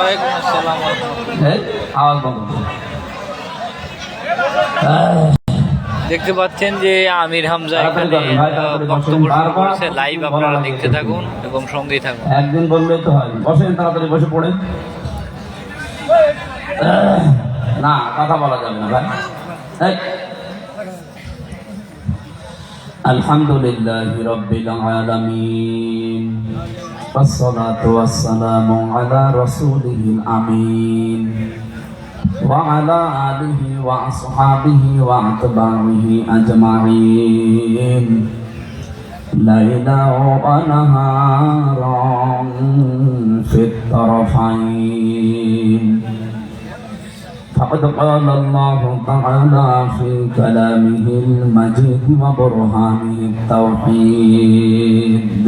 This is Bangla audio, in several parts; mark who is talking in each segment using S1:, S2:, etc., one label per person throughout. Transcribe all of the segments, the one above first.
S1: ওয়ালাইকুম আসসালাম
S2: হ্যাঁ আওয়াজ বন্ধ করো।
S1: দেখতে পাচ্ছেন যে আমির হামজা
S2: তাড়াতাড়ি
S1: এখানে
S2: করুন, ভাই, তাড়াতাড়ি
S1: বক্তব্য
S2: বসুন।
S1: শুরু
S2: বারবার
S1: করেছে লাইভ
S2: বলা
S1: আপনারা
S2: লাগে।
S1: দেখতে থাকুন এবং সঙ্গেই থাকুন
S2: একদিন বললেই তো হয় বসেন তাড়াতাড়ি বসে পড়েন আহ, না কথা বলা যাবে না ভাই এই। الحمد لله رب العالمين والصلاة والسلام على رسوله الأمين. وعلى آله وأصحابه وأتباعه أجمعين. ليلا ونهارا في الطرفين. فقد قال الله تعالى في كلامه المجيد وبرهانه التوحيد.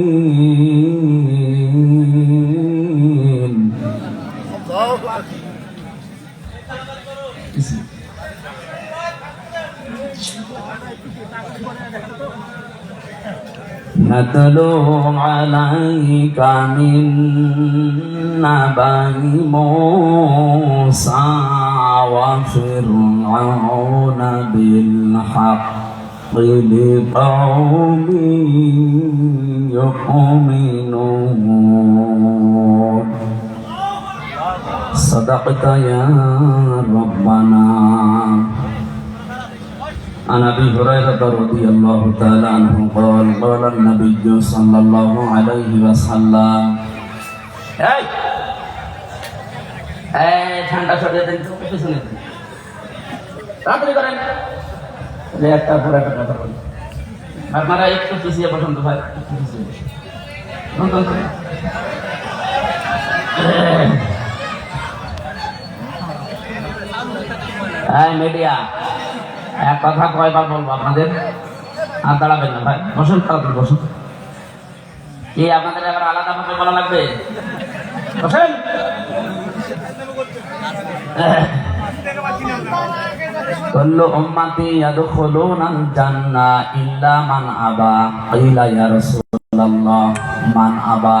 S2: نتلو عليك من نبأ موسى وفرعون بالحق لقوم يؤمنون صدقت يا ربنا عن ابي هريره رضي الله تعالى عنه قال قال النبي صلى الله عليه وسلم এই এই ঠান্ডা সরিয়ে দেন তো পিছনে দেন তাড়াতাড়ি করেন যে একটা পরে একটা কথা বলি আপনারা একটু পিছিয়ে বসুন তো ভাই একটু পিছিয়ে বসুন বসুন, বসুন। এই মিডিয়া এক কথা কয়বার বলবো আপনাদের আর দাঁড়াবেন না ভাই বসুন তাড়াতাড়ি বসুন কি আপনাদের এবার আলাদা ভাবে বলা লাগবে বসেন كل أمتي يدخلون الجنة إلا من أبى قيل يا رسول الله من أبى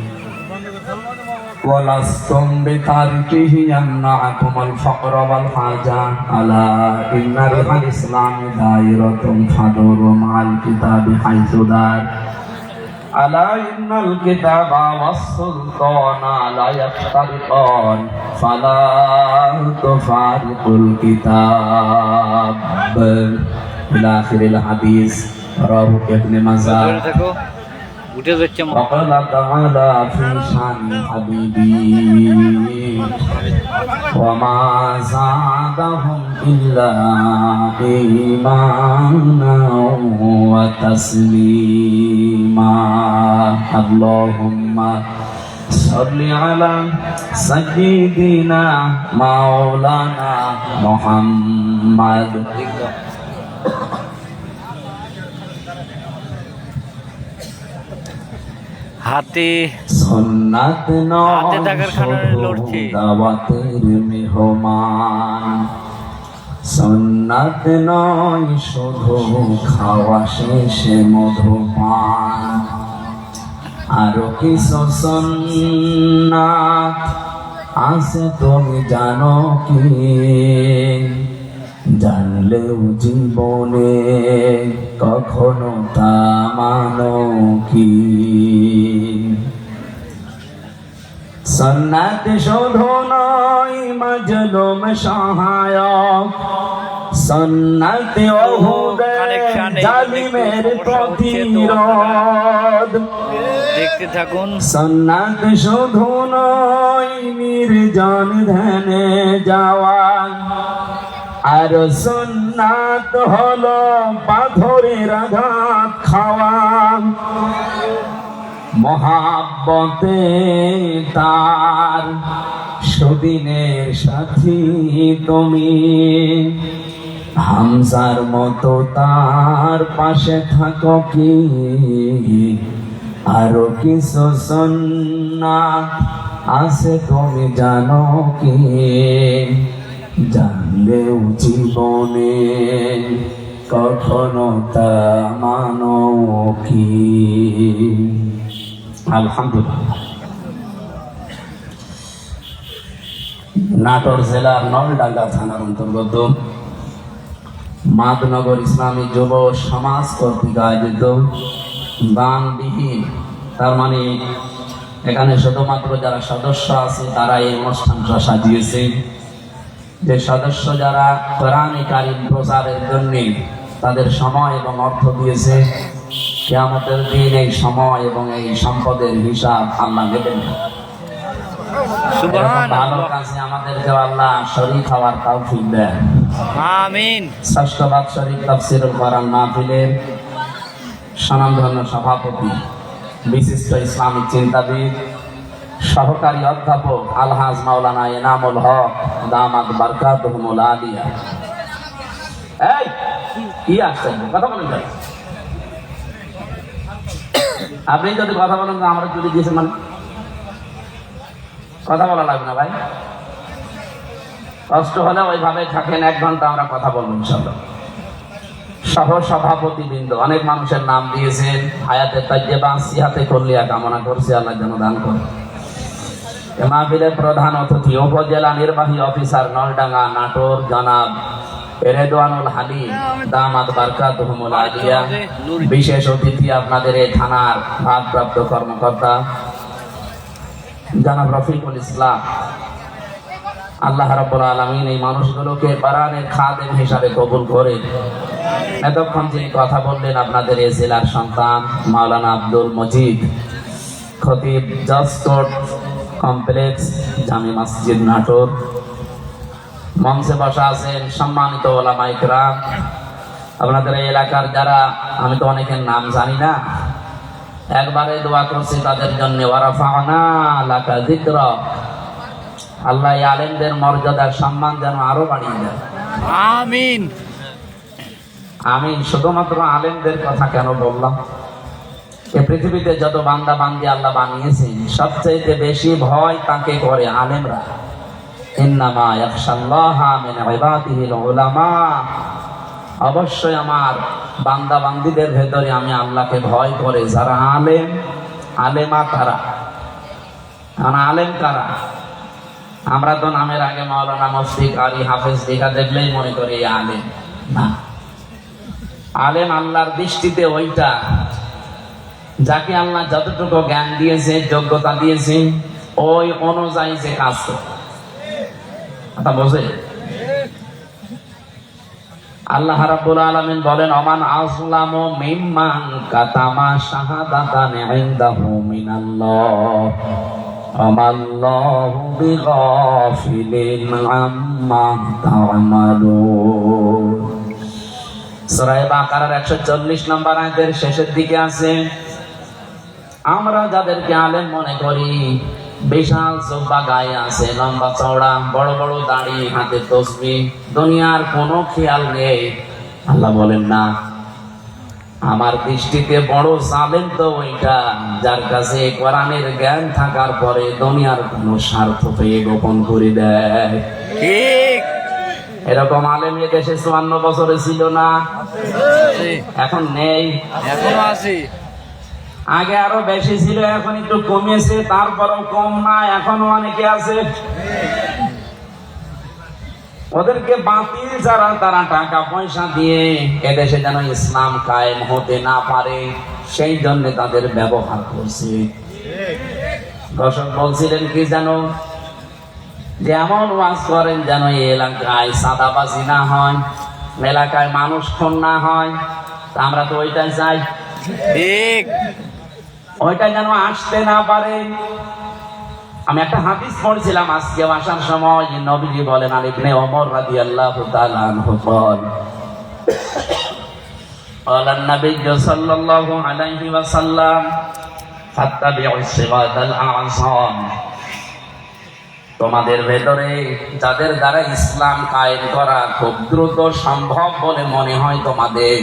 S2: ولستم بتاركه يمنعكم الفقر والحاجة ألا إن ربح الإسلام دائرة فدور مع الكتاب حيث دار ألا إن الكتاب والسلطان لا يفترقان فلا تفارق الكتاب إلى آخر الحديث رواه ابن
S1: مزار উঠে যাচ্ছে মনে হয়।
S2: وقال تعالى في شان حبيبي وما زادهم إلا إيمانا وتسليما اللهم صل على سيدنا مولانا محمد
S1: হাতে
S2: সন্ন্যাত
S1: হাতে থাকার কারণে লড়ছে।
S2: দাওয়াতের মেহমান সন্ন্যাত নয় শুধু খাওয়া শেষে মধুপান। আরও কিছু সন্ন্যাত আছে তুমি জানো কি? জানলেও জীবনে কখনো তা মানো কি? সন্ন্যাত শোধ নয় মজলুম সহায়ক সন্ন্যতে
S1: এই
S2: জালিমের। প্রতিরোধ।
S1: দেখতে থাকুন।
S2: সন্ন্যাত শুধু নয় নির্জন ধ্যানে যাওয়া। আর সন্ন্যাত হলো পাথরের আঘাত খাওয়া। মহাব্বতে তার সুদিনের সাথী তুমি। হামসার মতো তার পাশে থাকো কি? আরও কিছু সন্না আছে তুমি জানো কি? জানলেও জীবনে কখনো তা মানো কি? নাটোর জেলার নলডাঙ্গা থানার অন্তর্গত মাদনগর ইসলামী যুব সমাজ কর্তৃক আয়োজিত দানবিহীন, তার মানে এখানে শুধুমাত্র যারা সদস্য আছে তারা এই অনুষ্ঠানটা সাজিয়েছে। যে সদস্য যারা কোরআনে কারিম প্রচারের জন্য তাদের সময় এবং অর্থ দিয়েছে কেয়ামতের দিন এই সময় এবং এই সম্পদের হিসাব আল্লাহ নেবেন। ভালো কাজে আমাদেরকে আল্লাহ শরীর খাওয়ার তৌফিক দেন।
S1: আমিন।
S2: ষষ্ঠ বাৎসরিক তাফসিরুল কোরআন মাহফিলের স্বনামধন্য সভাপতি বিশিষ্ট ইসলামিক চিন্তাবিদ সহকারী অধ্যাপক আলহাজ মাওলানা এনামুল হক দামাত বারকাতুহুমুল আলিয়া। এই কি আসছেন? কথা বলেন আপনি যদি কথা বলেন তো আমরা যদি দিয়েছেন মানে? কথা বলা লাগবে না ভাই। কষ্ট হলে ওইভাবে থাকেন এক ঘণ্টা আমরা কথা বলব ইনশাল্লাহ সহ সভাপতি বৃন্দ অনেক মানুষের নাম দিয়েছেন। হায়াতে তাজ্জেবা সিহাতে করলিয়া কামনা করছি, আল্লাহ যেন দান করে মাহফিলের প্রধান অতিথি, উপজেলা নির্বাহী অফিসার, নলডাঙ্গা নাটোর জনাব রেদওয়ানুল হালিম, দামাত বারকাতুহুমুল আলিয়া বিশেষ অতিথি আপনাদের এই থানার ভারপ্রাপ্ত কর্মকর্তা, জনাব রফিকুল ইসলাম। আল্লাহ রাব্বুল আলামিন এই মানুষগুলোকে বারানের খাদেম হিসাবে কবুল করে। এতক্ষণ যিনি কথা বললেন আপনাদের এই জেলার সন্তান, মাওলানা আব্দুল মজিদ। খতিব জসকোট কমপ্লেক্স, জামি মসজিদ নাটোর। মঞ্চে বসা আছেন সম্মানিত ওলামাইকরাম আপনাদের এই এলাকার যারা আমি তো অনেকের নাম জানি না। একবারে দোয়া করছি তাদের জন্য আল্লাহ আলেমদের মর্যাদার সম্মান যেন আরও বাড়িয়ে দেয়
S1: আমিন।
S2: আমি শুধুমাত্র আলেমদের কথা কেন বললাম? এ পৃথিবীতে যত বান্দা বান্দি আল্লাহ বানিয়েছেন সবচেয়ে বেশি ভয় তাকে করে আলেমরা। অবশ্যই আমার বান্দা বান্দিদের ভেতরে আমি আল্লাহকে ভয় করে। যারা আলেম, আলেমা তারা। কারণ আলেম কারা? আমরা তো নামের আগে মাওলানা মুফতি কারি হাফেজ লেখা দেখলেই মনে করি আলেম। আলেম আল্লাহর দৃষ্টিতে ওইটা। যাকে আল্লাহ যতটুকু জ্ঞান দিয়েছে, যোগ্যতা দিয়েছে, ওই অনুযায়ী যে কাজ করে কথা বোঝে আল্লাহ রাব্বুল আলামিন বলেন আসলামু মিম্মান কাতামা শাহাদাতান ইনদাহু মিনাল্লাহ। আমাল্লাহু বিগাফিলিন আম্মা সূরা বাকারার 140 নম্বর আয়াতের শেষের দিকে আছে, আমরা যাদেরকে আলেম মনে করি বিশাল চোখা গায়ে আছে লম্বা চওড়া বড় বড় দাড়ি হাতে তসবি। দুনিয়ার কোনো খেয়াল নেই। আল্লাহ বলেন না আমার দৃষ্টিতে বড় জালেম তো ওইটা যার কাছে কোরআনের জ্ঞান থাকার পরে দুনিয়ার কোনো স্বার্থ পেয়ে গোপন করে দেয়।
S1: ঠিক।
S2: এরকম আলেম এ দেশে চুয়ান্ন বছরে ছিল না। এখন নেই।
S1: এখনও আছি।
S2: আগে আরও বেশি ছিল, এখন একটু কমেছে তারপরেও কম না, এখনও অনেকে আছে। ওদেরকে বাতিল যারা, তারা টাকা পয়সা দিয়ে এদেশে যেন ইসলাম কায়েম হতে না পারে, সেই জন্য তাদের ব্যবহার করছে। দর্শক বলছিলেন কি যেন, যে এমন ওয়াজ করেন যেন এই এলাকায় সাদাবাজি না হয়, এলাকায় মানুষ খুন না হয়। আমরা তো ওইটাই চাই।
S1: ঠিক।
S2: ওইটা যেন আসতে না পারে আমি একটা হাদিস পড়ছিলাম আজকে আসার সময় যে নবীজি বলেন আর ইবনে ওমর রাদিয়াল্লাহু তাআলা আনহু বল قال النبي صلى الله عليه وسلم فاتبعوا الصراط الأعظم তোমাদের ভেতরে যাদের দ্বারা ইসলাম কায়েম করা খুব দ্রুত সম্ভব বলে মনে হয় তোমাদের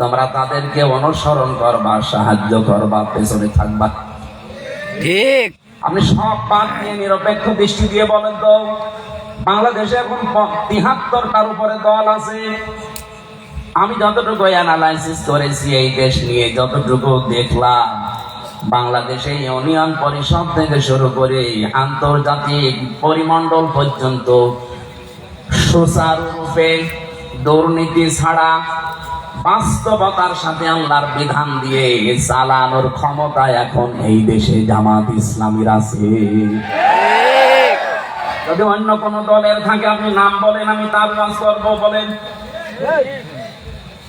S2: তোমরা তাদেরকে অনুসরণ করবা সাহায্য করবা পেছনে থাকবা।
S1: ঠিক।
S2: আপনি সব বাদ নিয়ে নিরপেক্ষ দৃষ্টি দিয়ে বলেন তো বাংলাদেশে এখন তিহাত্তরটার উপরে দল আছে। আমি যতটুকু অ্যানালাইসিস করেছি এই দেশ নিয়ে যতটুকু দেখলাম বাংলাদেশে ইউনিয়ন পরিষদ থেকে শুরু করে আন্তর্জাতিক পরিমণ্ডল পর্যন্ত সুচারুরূপে দুর্নীতি ছাড়া বাস্তবতার সাথে আল্লাহর বিধান দিয়ে চালানোর ক্ষমতা এখন এই দেশে জামাত ইসলামীর আছে। যদি অন্য কোন দলের থাকে, আপনি নাম বলেন, আমি তার কাজ করব, বলেন।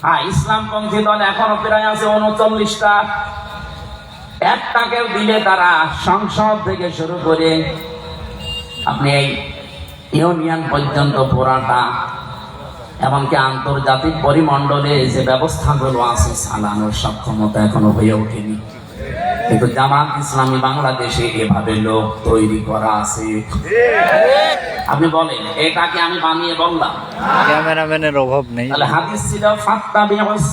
S2: হ্যাঁ ইসলামপন্থী দল এখনও প্রায় আছে উনচল্লিশটা। একটাকেও দিলে তারা সংসদ থেকে শুরু করে আপনি এই ইউনিয়ন পর্যন্ত পুরাটা এমনকি আন্তর্জাতিক পরিমণ্ডলে যে ব্যবস্থাগুলো আছে চালানোর সক্ষমতা এখনও হয়ে ওঠেনি। কিন্তু জামাত ইসলামী বাংলাদেশে এভাবে লোক তৈরি করা আছে। আপনি বলেন এটাকে আমি বানিয়ে বললাম।
S1: ক্যামেরাম্যানের অভাব নেই।
S2: তাহলে হাদিস ছিল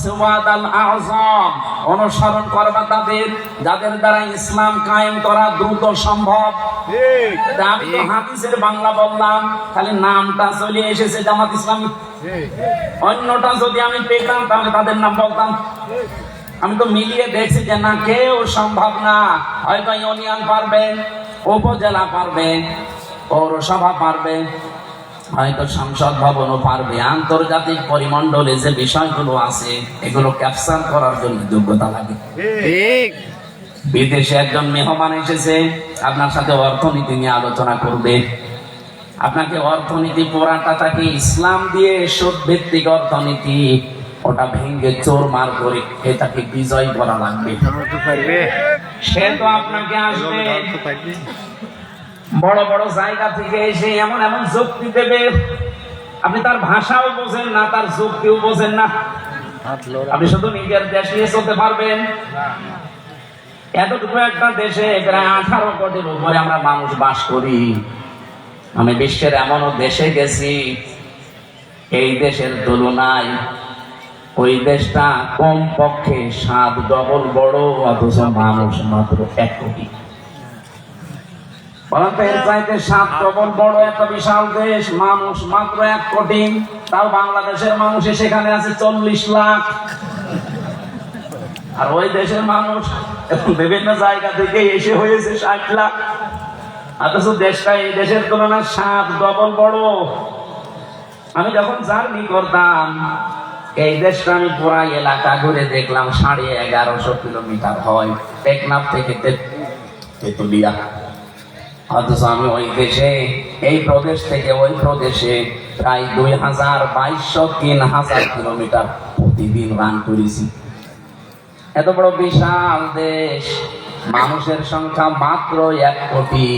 S2: সিওয়াদাল আযম। অনুসরণ করবা তাদের যাদের দ্বারা ইসলাম কায়েম করা দ্রুত সম্ভব। তা আমি তো হাদিসের বাংলা বললাম খালি নামটা চলে এসেছে জামাত ইসলামী। অন্যটা যদি আমি পেতাম তাহলে তাদের নাম বলতাম। আমি তো মিলিয়ে দেখছি যে না কেউ সম্ভব না হয়তো ইউনিয়ন পারবে উপজেলা পারবে পৌরসভা পারবে হয়তো সংসদ ভবনও পারবে আন্তর্জাতিক পরিমণ্ডলে যে বিষয়গুলো আছে এগুলো ক্যাপচার করার জন্য যোগ্যতা লাগে
S1: ঠিক
S2: বিদেশে একজন মেহমান এসেছে আপনার সাথে অর্থনীতি নিয়ে আলোচনা করবে আপনাকে অর্থনীতি পড়াটা তাকে ইসলাম দিয়ে সুদ ভিত্তিক অর্থনীতি ওটা ভেঙ্গে চোর মার করে এটাকে বিজয় করা লাগবে। সে তো আপনাকে আসবে। বড় বড় জায়গা থেকে এসে এমন এমন যুক্তি দেবে। আপনি তার ভাষাও বোঝেন না, তার যুক্তিও বোঝেন না। আপনি শুধু নিজের দেশ নিয়ে চলতে পারবেন। এতটুকু একটা দেশে প্রায় আঠারো কোটির উপরে আমরা মানুষ বাস করি। আমি বিশ্বের এমনও দেশে গেছি। এই দেশের তুলনায় ওই দেশটা কম পক্ষে সাত ডবল বড়, অথচ মানুষ মাত্র এক কোটি। আর ওই দেশের মানুষ বিভিন্ন জায়গা থেকে এসে হয়েছে ষাট লাখ। অথচ দেশটা এই দেশের তুলনায় সাত ডবল বড়। আমি যখন জার্নি করতাম এই দেশটা আমি পুরা এলাকা ঘুরে দেখলাম, সাড়ে এগারোশো কিলোমিটার হয়, টেকনাফ থেকে তেতুলিয়া। অথচ আমি ওই দেশে, এই প্রদেশ থেকে ওই প্রদেশে প্রায় দুই হাজার বাইশশো তিন হাজার কিলোমিটার প্রতিদিন রান করেছি। এত বড় বিশাল দেশ, মানুষের সংখ্যা মাত্র এক কোটি।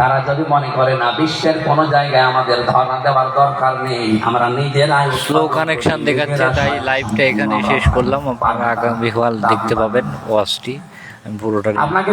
S2: তারা যদি মনে করে না বিশ্বের কোন জায়গায় আমাদের ধর্ণা দেওয়ার দরকার নেই আমরা নিজেরাই
S1: স্লো কানেকশন দেখাচ্ছে তাই লাইভটা এখানে শেষ করলাম। আপনারা আগামী দেখতে পাবেন ওয়াচটি আমি পুরোটা
S2: আপনাকে